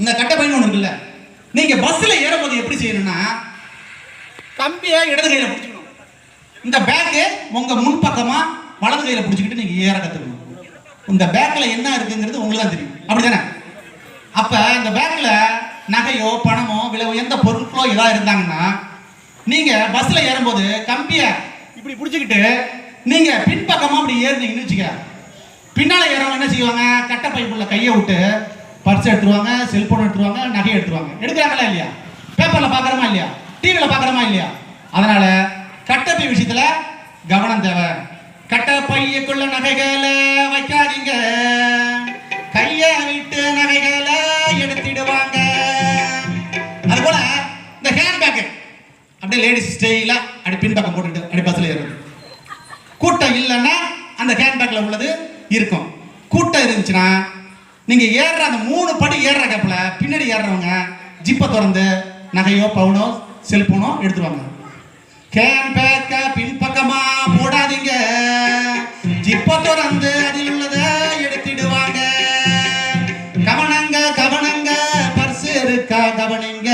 இந்த கட்டை பையன் ஒன்று இருக்குல்ல நீங்க பஸ்ல ஏறும்போது எப்படி செய்யணும்னா கம்பியை இடது கையில பிடிச்சிக்கணும். இந்த பேக்கு உங்க முன்பக்கமா வலது கையில பிடிச்சிக்கிட்டு நீங்க ஏற கத்துக்கணும். இந்த பேக்ல என்ன இருக்குங்கிறது உங்களுக்கு தான் தெரியும். அப்படிதானே? அப்ப இந்த பேக்ல நகையோ பணமோ விலை எந்த பொருட்களோ இதாக இருந்தாங்கன்னா நீங்க பஸ்ல ஏறும்போது கம்பிய இப்படி பிடிச்சிக்கிட்டு நீங்க பின்பக்கமா அப்படி ஏறினீங்கன்னு வச்சுக்க பின்னால ஏறவங்க என்ன செய்வாங்க? கட்டை பைப்புள்ள கையை விட்டு பர்ஸ் எடுத்துருவாங்க செல்போன் எடுத்துருவாங்க நகை எடுத்துருவாங்க. எடுக்கிறாங்களா இல்லையா? பேப்பரில் பார்க்குறோமா இல்லையா? டிவியில் பார்க்குறோமா இல்லையா? அதனால கட்டப்பை விஷயத்தில் கவனம் தேவை. கட்ட பையக்குள்ள நகைகளை வைக்காதீங்க. கையை விட்டு நகைகளை எடுத்துடுவாங்க. அது போல இந்த ஹேண்ட்பேக்கு அப்படியே லேடிஸ் ஸ்டைலா அப்படி பின்பக்கம் போட்டுட்டு அப்படி பஸ்ல ஏறுறது. கூட்டம் இல்லைன்னா அந்த ஹேண்ட்பேக்கில் உள்ளது இருக்கும். கூட்டம் இருந்துச்சுன்னா நீங்க ஏறுற அந்த மூணு படி ஏறுற கேப்பில் பின்னாடி ஏறுறவங்க ஜிப்பை திறந்து நகையோ பவுனோ செல்போனோ எடுத்துருவாங்க கேம் பேக்க பின்பக்கமா போடாதீங்க. ஜிப்பை திறந்து அதில் உள்ளதை எடுத்துடுவாங்க. கவனங்க கவனங்க பர்ஸ் இருக்கா கவனிங்க.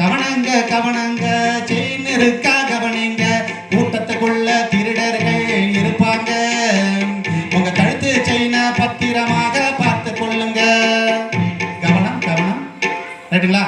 கவனங்க கவனங்க செயின் இருக்கா கவனிங்க. கூட்டத்துக்குள்ள திருடர்கள் இருப்பாங்க. உங்க கழுத்து செயினை பத்திரமா ரைட்டுங்களா